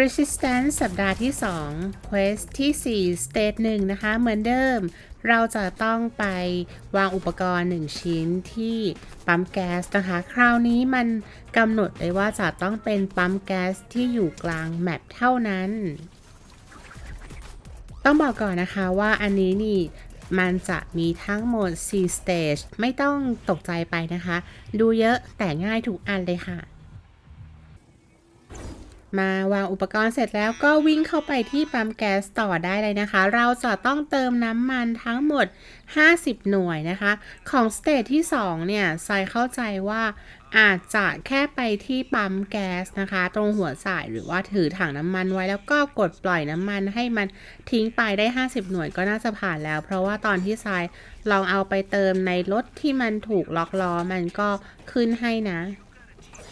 Resistance สัปดาห์ที่ 2 Quest ที่ 4 State 1 นะคะ เหมือนเดิม เราจะต้องไปวางอุปกรณ์ 1 ชิ้นที่ปั๊มแก๊สนะคะ คราวนี้มันกำหนดเลยว่าจะต้องเป็นปั๊มแก๊สที่อยู่กลางแมปเท่านั้น ต้องบอกก่อนนะคะว่าอันนี้นี่มันจะมีทั้งหมด 4 stage ไม่ต้องตกใจไปนะคะ ดูเยอะแต่ง่ายทุกอันเลยค่ะ มาวางอุปกรณ์เสร็จแล้วก็วิ่งเข้าไปที่ปั๊มแก๊สต่อได้เลยนะคะ เราจะต้องเติมน้ำมันทั้งหมด 50 หน่วยนะคะ ของสเตจที่ 2 เนี่ยทรายเข้าใจว่าอาจจะแค่ไปที่ปั๊มแก๊สนะคะ ตรงหัวสายหรือว่าถือถังน้ำมันไว้แล้วก็กดปล่อยน้ำมันให้มันทิ้งไปได้ 50 หน่วยก็น่าจะผ่านแล้ว เพราะว่าตอนที่ทรายลองเอาไปเติมในรถที่มันถูกล็อกล้อมันก็ขึ้นให้นะ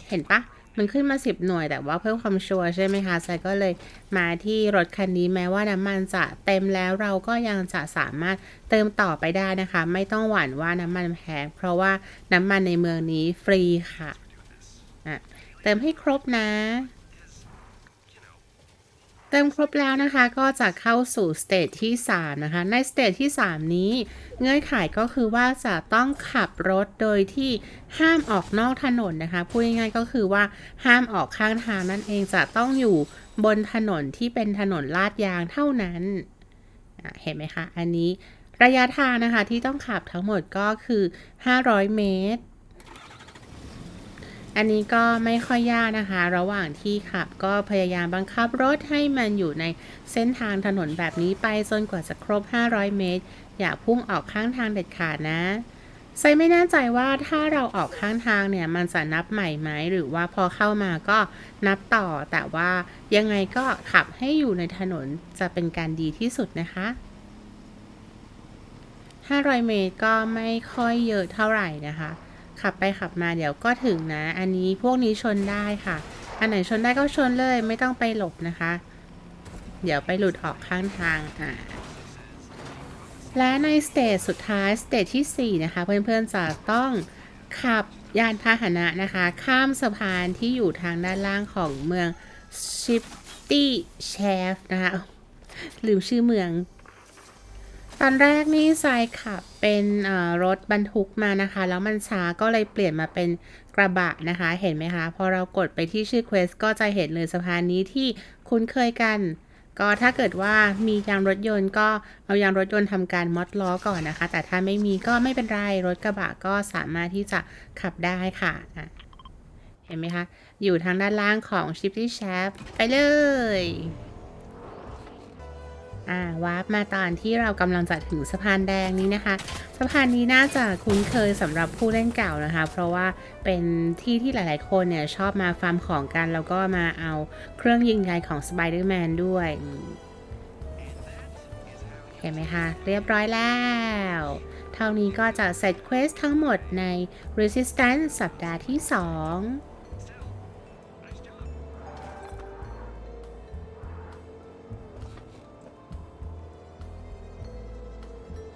เห็นปะ มันขึ้นมา 10 หน่วยแต่ว่าเพิ่มความชัวร์ใช่ไหมคะไซก็เลยมาที่รถคันนี้แม้ว่าน้ำมันจะเต็มแล้วเราก็ยังจะสามารถเติมต่อไปได้นะคะ ไม่ต้องหวั่นว่าน้ำมันแพงเพราะว่าน้ำมันในเมืองนี้ฟรีค่ะอะเติมให้ครบนะ เติมครบแล้วนะคะก็จะเข้าสู่สเตจที่ 3 นะคะ ในสเตจที่ 3 นี้ เงื่อนไขก็คือว่าจะต้องขับรถโดยที่ห้ามออกนอกถนนนะคะ พูดง่ายๆก็คือว่าห้ามออกข้างทางนั่นเองจะต้องอยู่บนถนนที่เป็นถนนลาดยางเท่านั้นเห็นไหมคะ อันนี้ระยะทางนะคะที่ต้องขับทั้งหมดก็คือ 500 เมตร อันนี้ก็ไม่ค่อยยากนะคะ ระหว่างที่ขับก็พยายามบังคับรถให้มันอยู่ในเส้นทางถนนแบบนี้ไปจนกว่าจะครบ 500 เมตร อย่าพุ่งออกข้างทางเด็ดขาดนะไซไม่แน่ใจว่าถ้าเราออกข้างทางเนี่ย มันจะนับใหม่ไหมหรือว่าพอเข้ามาก็นับต่อ แต่ว่ายังไงก็ขับให้อยู่ในถนนจะเป็นการดีที่สุดนะคะ 500 เมตรก็ไม่ค่อยเยอะเท่าไหร่นะคะ ขับไปขับมาเดี๋ยวก็ถึงนะ อันนี้พวกนี้ชนได้ค่ะ อันไหนชนได้ก็ชนเลยไม่ต้องไปหลบนะคะ เดี๋ยวไปหลุดออกข้างทางอ่าและในสเตจสุดท้ายสเตจที่ 4 นะคะ เพื่อนๆจะต้องขับยานพาหนะนะคะ ข้ามสะพานที่อยู่ทางด้านล่างของเมืองชิปตี้เชฟนะคะลืมชื่อเมือง ตอนแรกนี่ทรายขับเป็นรถบรรทุกมานะคะ แล้วมันช้าก็เลยเปลี่ยนมาเป็นกระบะนะคะ เห็นไหมคะ พอเรากดไปที่ชื่อ Quest ก็จะเห็นเลยสะพานนี้ที่คุ้นเคยกัน ก็ถ้าเกิดว่ามียางรถยนต์ก็เอายางรถยนต์ทำการมอดล้อก่อนนะคะ แต่ถ้าไม่มีก็ไม่เป็นไร รถกระบะก็สามารถที่จะขับได้ค่ะะเห็นไหมคะ อยู่ทางด้านล่างของ Shifty Shaft ไปเลย อ่าวาร์ปมาตอนที่เรากำลังจะถึงสะพานแดงนี้นะคะ สะพานนี้น่าจะคุ้นเคยสำหรับผู้เล่นเก่านะคะ เพราะว่าเป็นที่ที่หลายๆ คนเนี่ยชอบมาฟาร์มของกัน แล้วก็มาเอาเครื่องยิงใยของ Spider-Man ด้วย เห็นไหมคะ เรียบร้อยแล้ว เท่านี้ก็จะเสร็จเควสทั้งหมดใน Resistance สัปดาห์ที่ 2